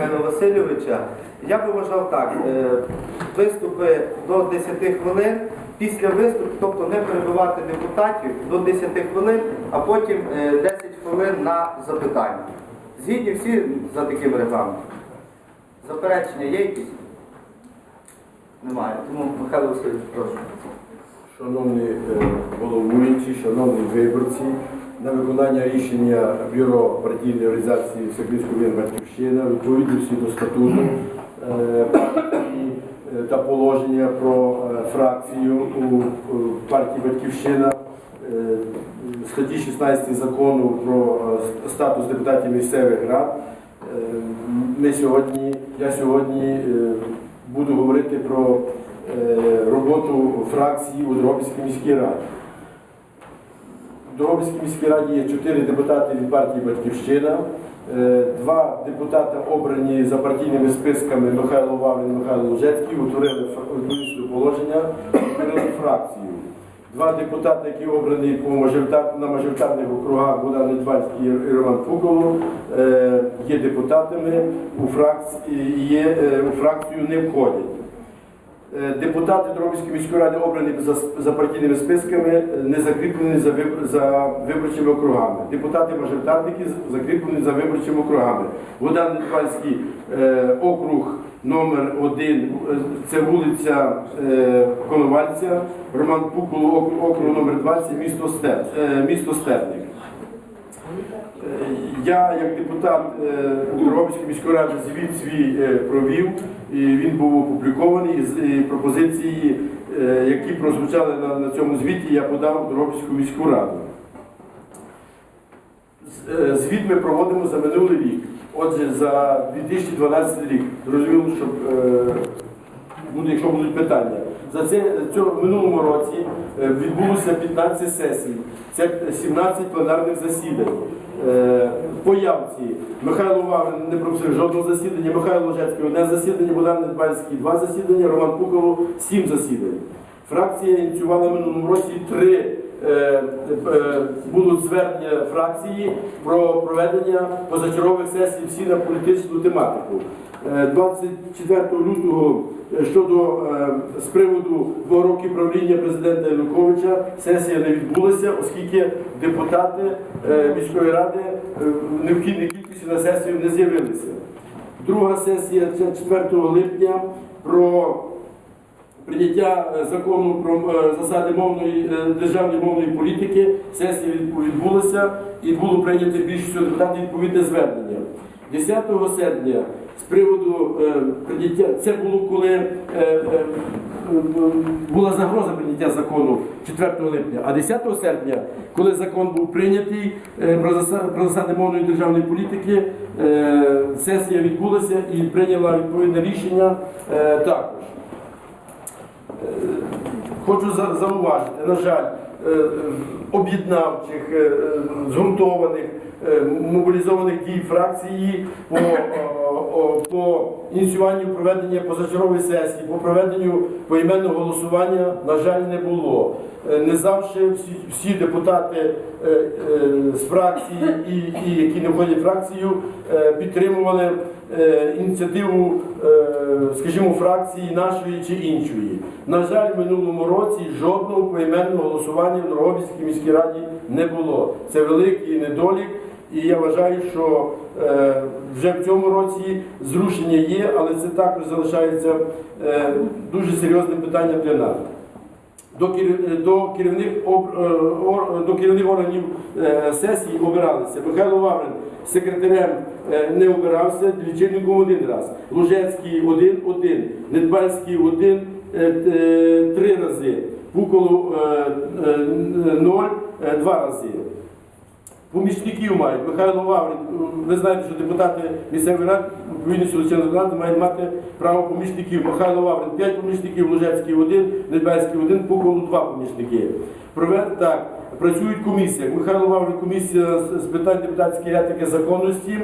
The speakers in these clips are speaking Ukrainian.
Михайла Васильовича. Я би вважав так, е, виступи до 10 хвилин, після виступу, тобто не перебивати депутатів до 10 хвилин, а потім е, 10 хвилин на запитання. Згідні всі за таким регламентом. Заперечення є якісь? Немає. Тому Михайло Васильович, прошу. Шановні е, головуючі, шановні виборці, на виконання рішення Бюро партійної організації Всеукраїнської батьківщина відповідності до статуту е, е, та положення про е, фракцію у партії Батьківщина, статті 16 закону про статус депутатів місцевих рад. Ми сьогодні, я сьогодні буду говорити про роботу фракції у Дрогобицькій міській раді. Дрогобицькій міській раді є чотири депутати від партії Батьківщина, е, два депутати обрані за партійними списками Михайло Ваврин і Михайло Лужецький, утворили до положення, утворили фракцію. Два депутати, які обрані на мажоритарних округах Богдан Недбальський і Роман Пуколо, е, є депутатами е, у фракцію не входять. Е, Депутати Дробівської міської ради обрані за, партійними списками, е, не закріплені за, виборчими округами. Депутати-мажоритарники закріплені за виборчими округами. Богдан Недбальський е, округ номер один, е, це вулиця Коновальця, Роман Пукуло округ, номер 20, місто. Е, Я, як депутат Дрогобицької міської ради, звіт свій провів, він був опублікований. І з- пропозиції, е, які прозвучали на, цьому звіті, я подав в міську раду. Е, Звіт ми проводимо за минулий рік. Отже, за 2012 рік. Зрозуміло, щоб е, буде, якщо будуть питання. За це в минулому році е, відбулося 15 сесій. Це 17 пленарних засідань. Е, По явці Михайло Ваврин не пропустив жодного засідання, Михайло Ложецький одне засідання, Богдан Недбальський два засідання, Роман Пуково сім засідань. Фракція ініціювала в минулому році три е, е, будуть звернення фракції про проведення позачергових сесій всі на політичну тематику. Е, 24 лютого е, щодо е, з приводу двох років правління президента Януковича сесія не відбулася, оскільки депутати е, міської ради е, в необхідній кількості на сесію не з'явилися. Друга сесія це 4 липня про прийняття е, закону про е, засади мовної е, державної мовної політики. Сесія відбулася і було прийнято більшістю депутатів відповідне звернення. 10 серпня з приводу е, прийняття, це було коли е, е, була загроза прийняття закону 4 липня, а 10 серпня, коли закон був прийнятий про засади, мовної державної політики, сесія відбулася і прийняла відповідне рішення також. Хочу зауважити, на жаль, об'єднавчих, згуртованих, мобілізованих дій фракції по, о, по ініціюванню проведення позачергової сесії, по проведенню поіменного голосування, на жаль, не було. Е, Не завжди всі, всі депутати е, е, з фракції і, і які не входять в фракцію е, підтримували е, ініціативу, е, скажімо, фракції нашої чи іншої. На жаль, в минулому році жодного поіменного голосування в Дрогобицькій міській раді не було. Це великий недолік. І я вважаю, що е, вже в цьому році зрушення є, але це також залишається е, дуже серйозним питанням для нас. До, керівних, е, ор- до керівних органів сесії обиралися. Михайло Ваврин секретарем не обирався, лічильником один раз. Лужецький один, один, Недбальський один, три рази. Пуколу ноль, два рази. Помічників мають. Михайло Лаврин, ви знаєте, що депутати місцевої ради, чинного законодавства, мають мати право помічників. Михайло Лаврин 5 помічників, Лужецький 1, Недбельський 1, Пуколу 2 помічники. Провед, так, працюють комісії. Михайло Лаврин комісія з з питань депутатської етики законності.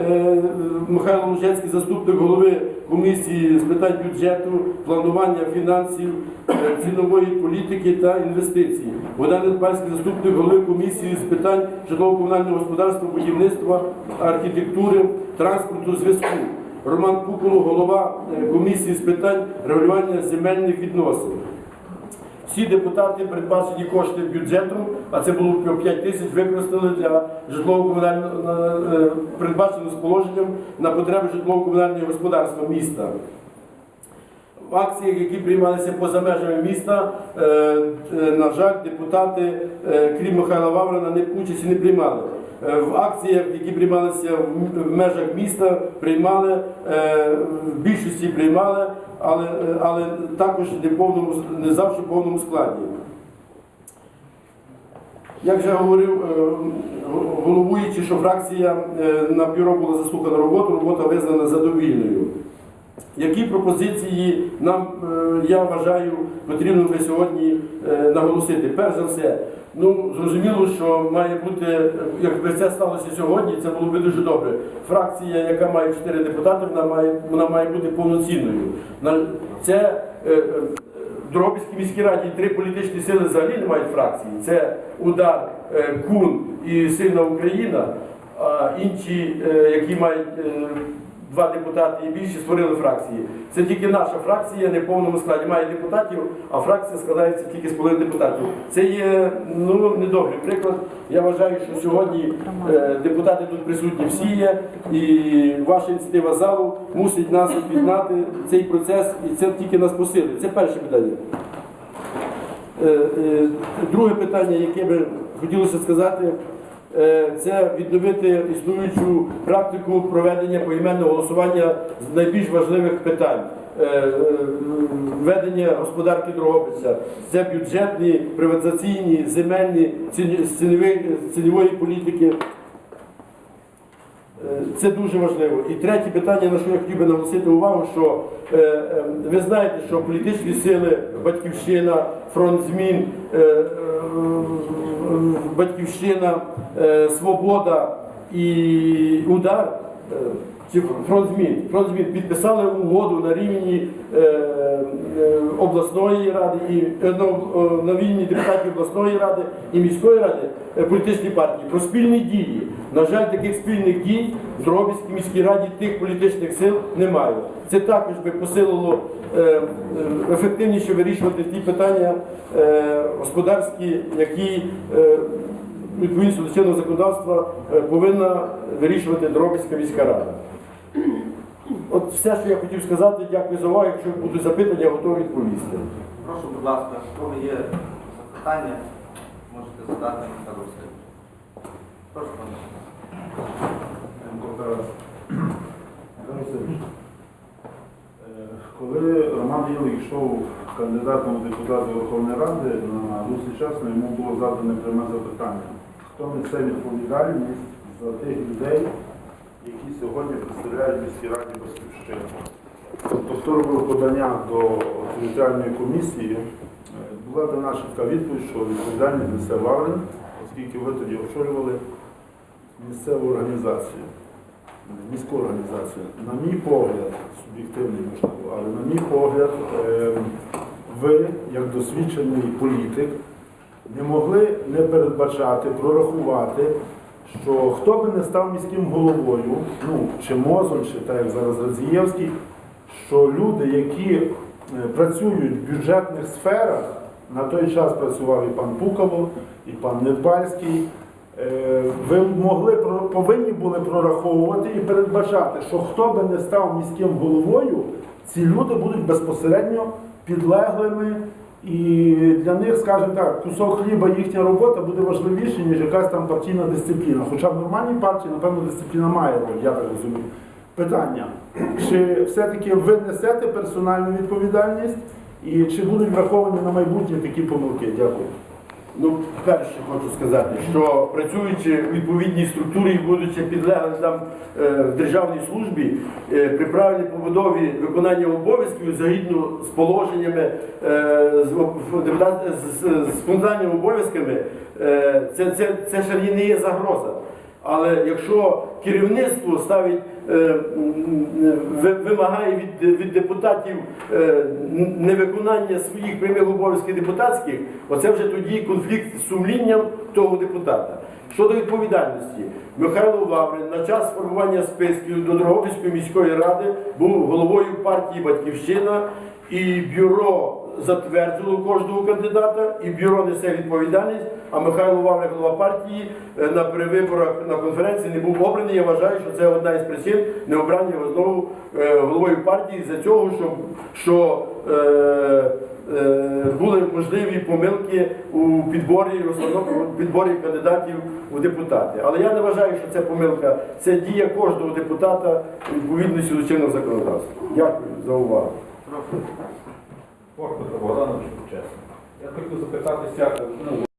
Е, Михайло Лужецький, заступник голови комісії з питань бюджету, планування фінансів, е, цінової політики та інвестицій. Богдан Недбальський, заступник голови комісії з питань житлово-комунального господарства, будівництва, архітектури, транспорту, зв'язку. Роман Куколо, голова е, комісії з питань регулювання земельних відносин. Всі депутати передбачені кошти бюджетом, а це було 5 тисяч, використали для житлово-комунального на- е, передбачено з положенням на потреби житлово-комунального господарства міста. В акціях, які приймалися поза межами міста, е, е, на жаль, депутати, крім Михайла Ваврина, не участі не приймали. В акціях, які приймалися в межах міста, приймали, в більшості приймали, але, але також не, повному, не завжди в повному складі. Як вже говорив е, головуючий, що фракція е, на бюро була заслухана роботу, робота визнана задовільною. Які пропозиції нам, е, я вважаю, потрібно би сьогодні наголосити? Перш за все, ну зрозуміло, що має бути, е, якби це сталося сьогодні, це було б дуже добре. Фракція, яка має 4 депутати, вона має, вона має бути повноцінною. Це е, е, в Дрогобицькій міській раді три політичні сили взагалі не мають фракції. Це удар, е, кун і сильна Україна. А інші, е, які мають е, два депутати і більше, створили фракції. Це тільки наша фракція не в повному складі має депутатів, а фракція складається тільки з половини депутатів. Це є ну недобрий приклад. Я вважаю, що сьогодні е, депутати тут присутні всі є, і ваша ініціатива залу мусить нас об'єднати цей процес, і це тільки нас посилить. Це перше питання. Е, е, Друге питання, яке би хотілося сказати, це відновити існуючу практику проведення поіменного голосування з найбільш важливих питань. Е, е, Ведення господарки Дрогобиця, це бюджетні, приватизаційні, земельні, цінової, політики. Е, Це дуже важливо. І третє питання, на що я хотів би наголосити увагу, що е, е, ви знаєте, що політичні сили Батьківщина, фронт змін, е, е, Батьківщина, е, Свобода і удар. Е, Чи фронт змін? Підписали угоду на рівні е, е, обласної ради і е, на, е, на рівні депутатів обласної ради і міської ради е, політичні партії про спільні дії. На жаль, таких спільних дій в Дрогобицькій міській раді тих політичних сил немає. Це також би посилило е, ефективніше вирішувати ті питання е, господарські, які е, відповідно до чинного законодавства повинна вирішувати Дрогобицька міська рада. От все, що я хотів сказати, дякую за увагу. Якщо будуть запитання, я готовий відповісти. Прошу, будь ласка, в кого є запитання, можете задати Михайло Васильович. Прошу, пане. Е, Коли Роман Єлик йшов кандидатом у депутати Верховної Ради на Русі чесно, йому було задане пряме запитання. Хто несе відповідальність за тих людей, сьогодні представляють міській раді Батьківщину? Тобто, подання до територіальної комісії, е, була дана чітка відповідь, що відповідальність несе Лаврин, оскільки ви тоді очолювали місцеву організацію міську організацію. На мій погляд, суб'єктивний можливо, але на мій погляд, е, ви, як досвідчений політик, не могли не передбачати, прорахувати, що хто би не став міським головою, ну, чи Мозон, чи так як зараз Радзієвський, що люди, які е, працюють в бюджетних сферах, на той час працював і пан Пукало, і пан Недбальський, Е, ви могли повинні були прораховувати і передбачати, що хто би не став міським головою, ці люди будуть безпосередньо підлеглими, і для них, скажімо так, кусок хліба, їхня робота буде важливіше, ніж якась там партійна дисципліна. Хоча в нормальній партії, напевно, дисципліна має роль, я так розумію. Питання: чи все-таки ви несете персональну відповідальність, і чи будуть враховані на майбутнє такі помилки? Дякую. Ну, перше хочу сказати, що працюючи в відповідній структурі і будучи підлеглим там е, в державній службі, е, при правильній побудові виконання обов'язків згідно з положеннями, е, з, з, з, з фундаментальними обов'язками, е, це, це, це ще не є загроза. Але якщо керівництво ставить вимагає від, від депутатів е, невиконання своїх прямих обов'язків депутатських, оце вже тоді конфлікт з сумлінням того депутата. Щодо відповідальності, Михайло Лаврин на час формування списків до Дрогобицької міської ради був головою партії Батьківщина і бюро затвердило кожного кандидата, і бюро несе відповідальність. А Михайло Лаврин, голова партії, е, на перевиборах на конференції не був обраний. Я вважаю, що це одна із причин необрання його знову е, головою партії за цього, що, що е, е, були можливі помилки у підборі підборі кандидатів у депутати. Але я не вважаю, що це помилка. Це дія кожного депутата відповідності до чинного законодавства. Дякую за увагу. Коротко, Богданович, чесно. Я хотів запитатися, ну,